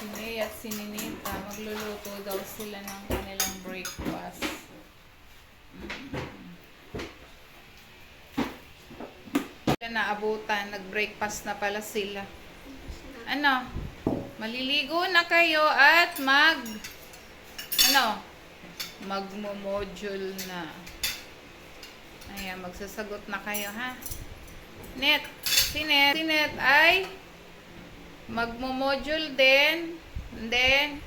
Si May at si Ninita, magluluto daw sila ng kanilang breakfast. Sila naabutan, nag-breakfast na pala sila. Ano? Maliligo na kayo at mag... Ano? Magmo-module na. Ayan, magsasagot na kayo, ha? Net, si Net, si Net ay magmo-module din. And then,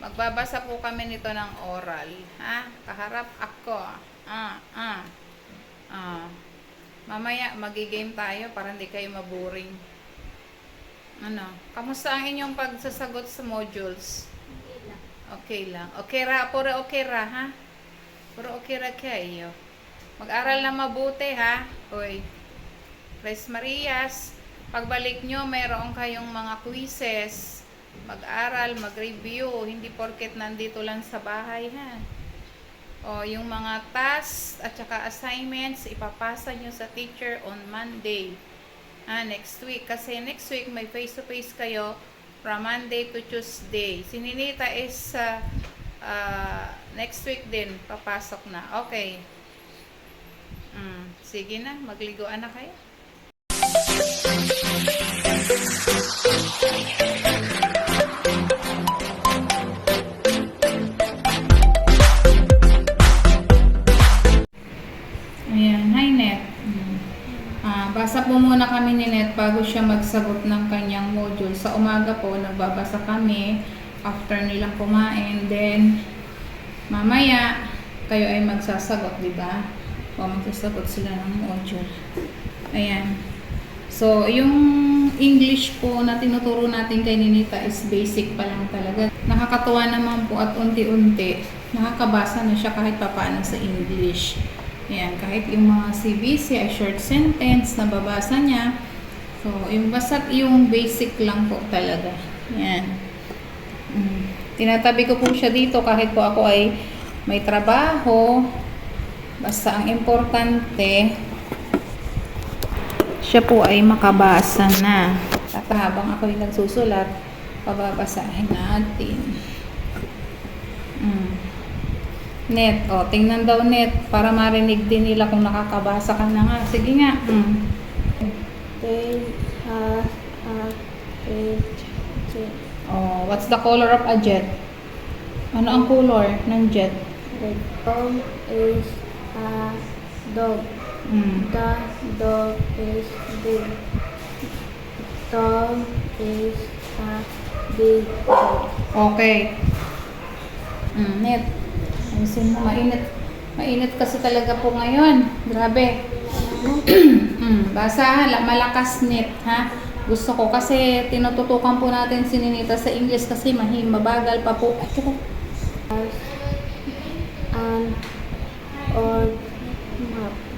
magbabasa po kami nito ng oral. Ha? Kaharap ako. Ah, ah. Ah. Mamaya, magigame tayo para hindi kayo maboring. Ano? Kamusta ang inyong pagsasagot sa modules? Okay lang. Okay ra, puro okay ra, ha? Puro okay ra kayo. Mag-aral na mabuti, ha? Hoy. Tres Marias, pagbalik nyo, mayroon kayong mga quizzes. Mag-aral, mag-review. Hindi porket nandito lang sa bahay, ha? O, yung mga tasks at saka assignments, ipapasa nyo sa teacher on Monday. Ah, next week. Kasi next week may face-to-face kayo from Monday to Tuesday. Si Ninita is uh, uh, next week din, papasok na. Okay. Mm, sige na, magliguan na kayo. Basa po muna kami ni Net bago siya magsagot ng kanyang module. Sa umaga po, nagbabasa kami after nilang kumain. Then, mamaya, kayo ay magsasagot, di ba? O magsasagot sila ng module. Ayan. So, yung English po na tinuturo natin kay Ninita is basic pa lang talaga. Nakakatuwa naman po at unti-unti, nakakabasa na siya kahit papaano sa English. Ayan, kahit yung mga CBC short sentence, nababasa niya. So, yung basta't yung basic lang po talaga. Ayan. Mm. Tinatabi ko po siya dito kahit po ako ay may trabaho. Basta ang importante, siya po ay makabasa na. At habang ako ay nagsusulat, pababasahin natin. Mm. Net, o, tingnan daw net para marinig din nila kung nakakabasa ka na nga. Sige nga. Mm. Oh, what's the color of a jet? Ano ang color ng jet? The dog is a dog. The dog is big. Dog is a big dog. Okay. Mm, net. Ayusin mo, mainit. Mainit kasi talaga po ngayon. Grabe. mm, basa, malakas net, ha? Gusto ko kasi tinututukan po natin si Ninita sa English kasi mahim, mabagal pa po. Ay. As an old map.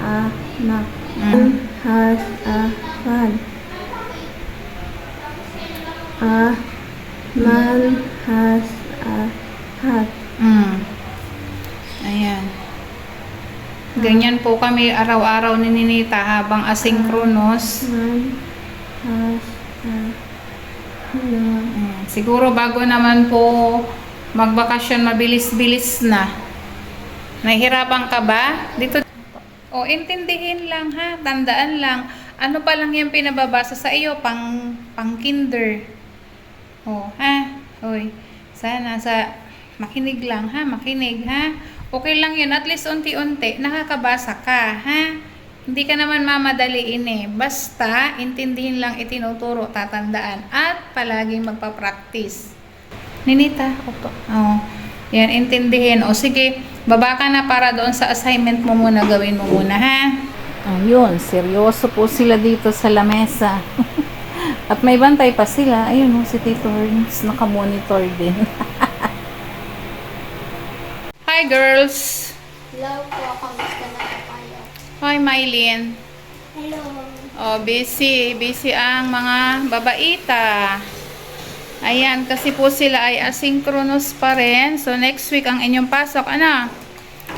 a map. Mm. has a fan. A man has a hat. Mm. Ayan. Ganyan po kami araw-araw ni Ninita habang asynchronous. Man has a. Mm. Siguro bago naman po magbakasyon mabilis-bilis na. Nahihirapan ka ba? Dito o intindihin lang ha, tandaan lang. Ano pa lang yung pinababasa sa iyo pang pang kinder. O ha, hoy. Sana sa makinig lang ha, makinig ha. Okay lang yun, at least unti-unti nakakabasa ka ha. Hindi ka naman mamadaliin eh. Basta intindihin lang itinuturo, tatandaan at palaging magpa-practice. Ninita, opo. Oo. Yan, intindihin. O sige, baba ka na para doon sa assignment mo muna, gawin mo muna, ha? Ayun, seryoso po sila dito sa lamesa. At may bantay pa sila. Ayun, oh, si Tito Herns nakamonitor din. Hi, girls! Hello po, kamusta na kayo? Hi, Mylene. Hello. Oh, busy. Busy ang mga babaita. Ayan, kasi po sila ay asynchronous pa rin. So, next week ang inyong pasok. Ano?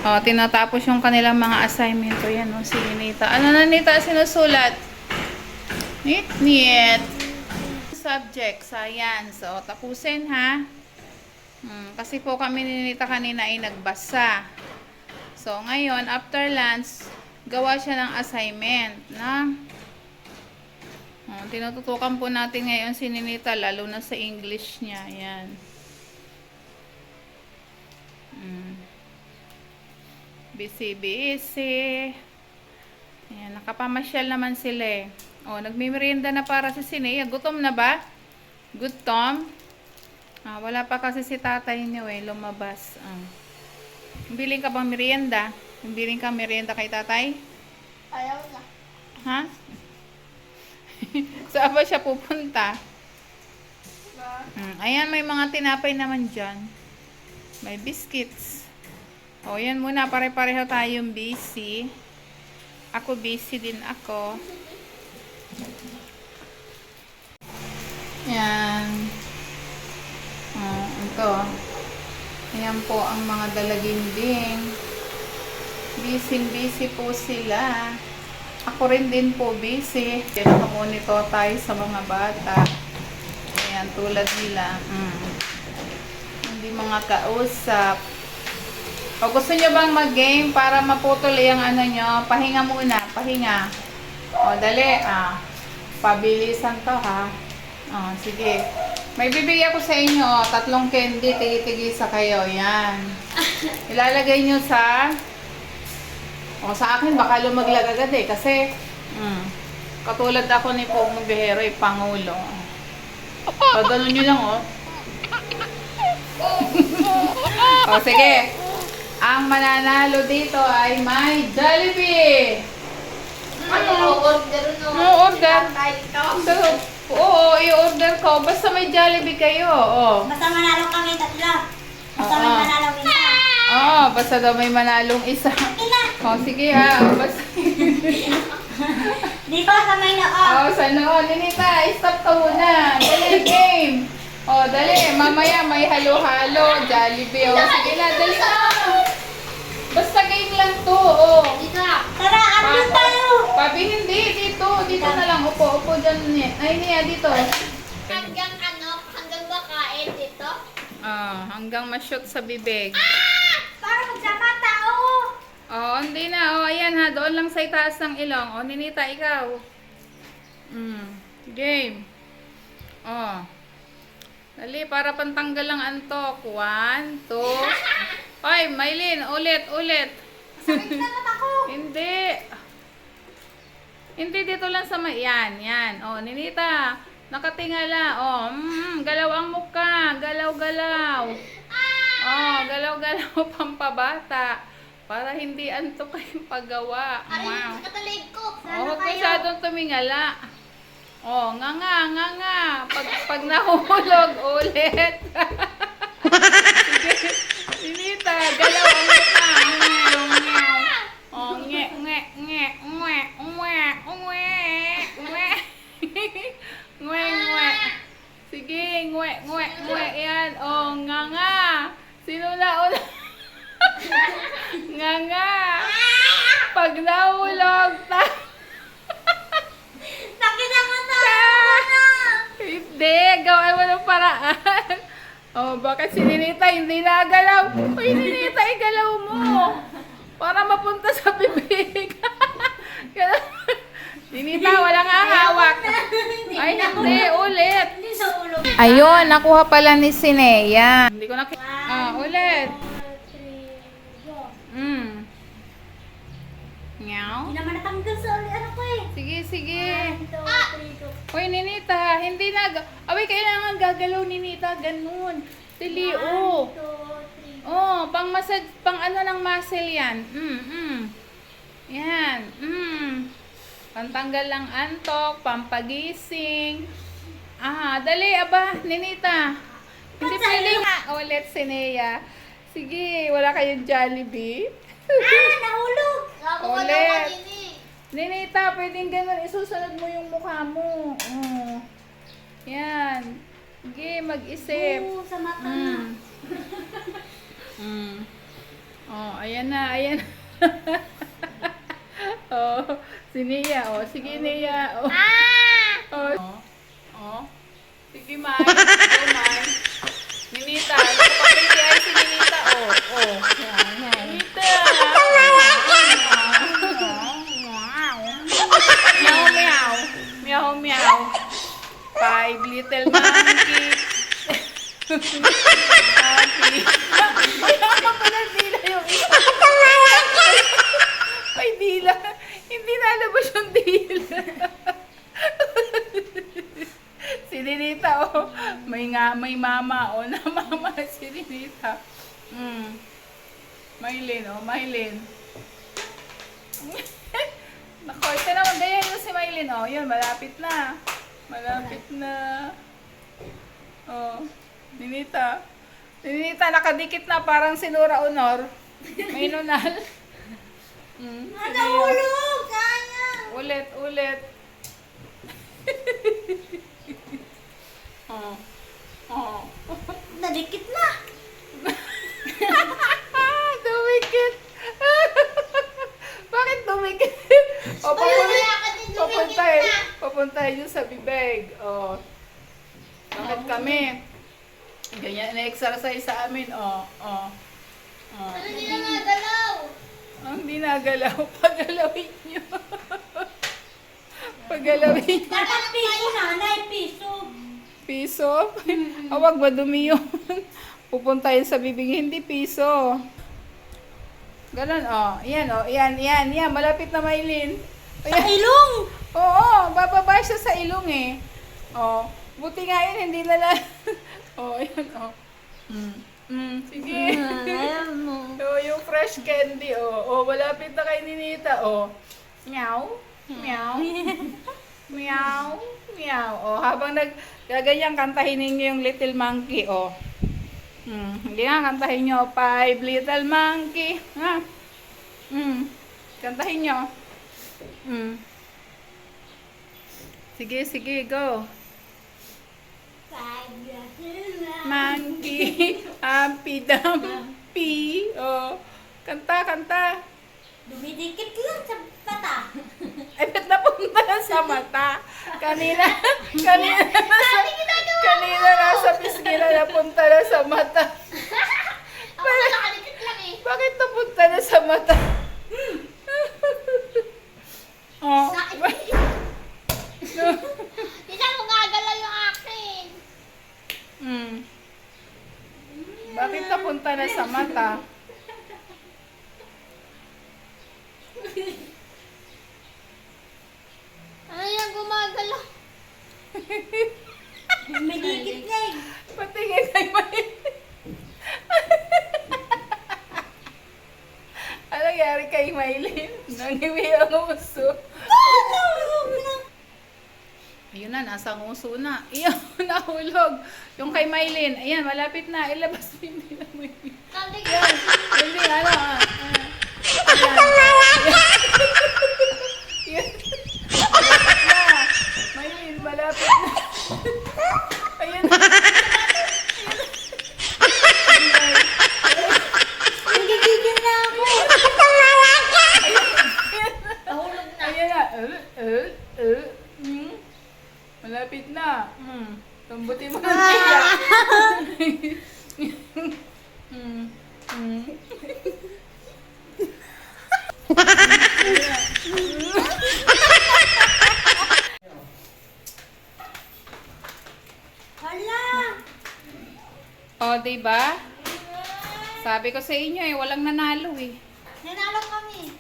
Oh, tinatapos yung kanilang mga assignment. O, yan, oh, si Nita. Ano na, Nita, sinusulat? Neat, neat. Subject, science. So, tapusin, ha? Hmm, kasi po kami ni Nita kanina ay nagbasa. So, ngayon, after lunch, gawa siya ng assignment, na? Oh, tinututukan po natin ngayon si Ninita, lalo na sa English niya. Ayan. Mm. Busy, busy. Ayan, nakapamasyal naman sila eh. Oh, nagmimerienda na para sa Sinea. Gutom na ba? Good Tom? Ah, wala pa kasi si tatay niyo eh, lumabas. Ah. Biling ka bang merienda? Biling ka merienda kay tatay? Ayaw na. Ha? Saan ba siya pupunta? Mm, ayan, may mga tinapay naman dyan. May biscuits. O, yan muna. Pare-pareho tayong busy. Ako busy din ako. Yan. Oh, ito. Ayan po ang mga dalaginding. Busy-busy po sila. Ako rin din po busy. Kaya nakamonito tayo sa mga bata. Ayan, tulad nila. Mm. Hindi mga kausap. O gusto nyo bang mag-game para maputol yung ano nyo? Pahinga muna, pahinga. O, dali. Ah, pabilisan to ha. O, sige. May bibigyan ko sa inyo, tatlong candy, tigi-tigisa kayo. Yan. Ilalagay nyo sa o sa akin, baka lumaglag agad eh. Kasi, mm, katulad ako ni Pong Bihero, eh, Pangulo. Pag ganun nyo lang, oh. o, sige. Ang mananalo dito ay may Jollibee. Ano? Order no. Ano order? So, oo, i-order ko. Basta may Jollibee kayo. Oh. Basta manalo kami tatlo. Basta may Oo. manalo isa. Oo, basta daw may manalong isa. Ina. O, sige ha. O, basta. Di ba sa may noo? Oh, sa noon. Ninita, stop ka muna. Dali, game. Oh, dali. Mamaya may halo-halo. Jollibee. Oh, sige na, dali na. Basta game lang to. Oh. Tara, amin tayo. Pabi, hindi. Dito. Dito na lang. Upo, upo dyan. Ni- Ay, niya, dito. Hanggang ano? Hanggang ba kain dito? Ah, hanggang ma-shoot sa bibig. Tao. Oh, hindi na. Oh, ayan ha. Doon lang sa itaas ng ilong. Oh, Ninita, ikaw. Mm. Game. Oh. Dali, para pantanggal lang antok. One, two. Hoy, Maylin, ulit, ulit. Sakit na ako. Hindi. Hindi, dito lang sa may... Yan, yan. Oh, Ninita, nakatingala. Oh, mm, galaw ang muka. Galaw, galaw. Oh, galaw, galaw pampabata. Para hindi antok kayong paggawa. Wow. katalig ko. Oh, huwag masyadong tumingala. Oh, nga nga, nga nga. Pag, pag nahulog, ulit. Sige. Sinita, galaw ang meow. Oh, nge, nge, nge, nge, nge, nge, nge. Nge, nge. Sige, nge, nge, nge. Yan. Oh, nga nga. Pag nahulog, ta... Sakit na mata. Hindi, gawin mo ng paraan. Oh, bakit si Ninita hindi nagalaw? Uy, Ninita, igalaw mo. Para mapunta sa bibig. Ninita, wala nga hawak. Ay, hindi, ulit. Ayun, nakuha pala ni Sinea. Hindi ko nakita. Ah, ulit. Mm. Meow. Hindi naman natanggal sa ulo. Ano ko eh? Sige, sige. Ito, prito. Uy, Ninita, hindi na. Abay, kailangan gagalaw ni Nita. Ganun. Dili, oh. Oh, pang massage, pang ano ng muscle yan. Mm, mm. Yan. Mm. Pantanggal ng antok, pampagising. Ah, dali, aba, Ninita. Hindi pwede nga. Ulit si Nea. Sige, wala kayong Jollibee. Ah, nahulog! Ulit. Ninita, pwedeng ganun. Isusunod mo yung mukha mo. Oh. Yan. Sige, mag-isip. Oo, sa mata. Mm. mm. Oh, ayan na, ayan. oh, si Nia, oh. Sige, Nia. Oh. Ah! Oh. Oh. Sige, Mai. Go, Mai. Ninita, ay si Ninita. Oh, oh. Ninita. Meow, meow. Meow, meow. Five little monkey. Monkey. Wala pala dila yung isa. May dila. Hindi dila. si Ninita, oh. May nga, may mama, oh. Na mama si Ninita. Mm. Maylin, oh. Maylin. Nako, ito naman. Ganyan yung si Maylin, oh. Yun, malapit na. Malapit na. Oh. Ninita. Ninita, nakadikit na parang sinura honor. May nunal. Mm, nahulog! Sayang! Ulit, ulit. oh. Oh. Nadikit na! dumikit. Bakit dumikit? O, papunta, na. papuntahin yun sa bibig. O. Bakit kami? Ganyan, na-exercise sa amin. O, o. O. Ano nila nga galaw? Ang hindi nagalaw. Pagalawin nyo. Pagalawin nyo. Dapat piso nanay, piso. Piso? Awag madumi yun. Pupuntahin sa bibig, hindi piso. Ganon, oh. Yan, oh. Yan, yan, yan. Malapit na Maylin. Sa ilong! Oo, bababa siya sa ilong eh. Oh, buti nga yun, hindi na lang. oh, yan, oh. Mm. Mm, sige. Ayaw mo. oh, yung fresh candy, oh. Oh, malapit na kay Ninita, oh. Meow. Meow. Meow. Meow. Oh, habang nag gaganyan kantahin ninyo yung Little Monkey, oh. Hmm, hindi nga kantahin nyo, Five Little Monkey. Ha? Hmm, kantahin nyo. Hmm. Sige, sige, go. Five na. Monkey, Humpy Dumpy. Oh, kanta, kanta. Dumidikit lang sa bata. Napunta na sa mata? Kanina, kanina, nasa, kanina nasa pisngi na napunta na sa mata. Ako nakadikit lang eh. Bakit napunta na sa mata? oh. Isa mo gagalaw yung akin. hmm. Bakit napunta na sa mata? Ano yung gumagalaw? May dikit na eh. Patingin kay May. Ano nangyari kay Maylin? Nangiwi ang uso. Ayun na, nasa uso na. Iyon, nahulog. Yung kay Maylin, ayan, malapit na. Ilabas mo hindi na mo yun. Hindi, ano, ah. ah. Ayan. Yan. Malapit na. Maylin, malapit na. Ayan. nagigigil na ako. Nahulog na. Ayan na. Uh, uh, uh. Hmm. Malapit na. Hmm. Tumbutin mo ng tiya. hmm. Hmm. Hala! O, oh, diba? Sabi ko sa inyo eh, walang nanalo eh. Nanalo kami.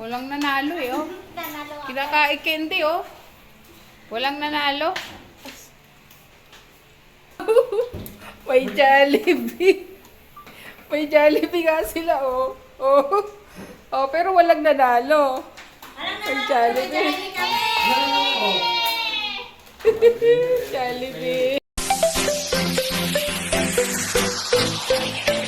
Walang nanalo eh, oh. Nanalo ako. Kinakain candy, oh. Walang nanalo? May Jollibee. May Jollibee nga sila, oh. Oh, oh pero walang nanalo. Ang Jollibee. Jollibee.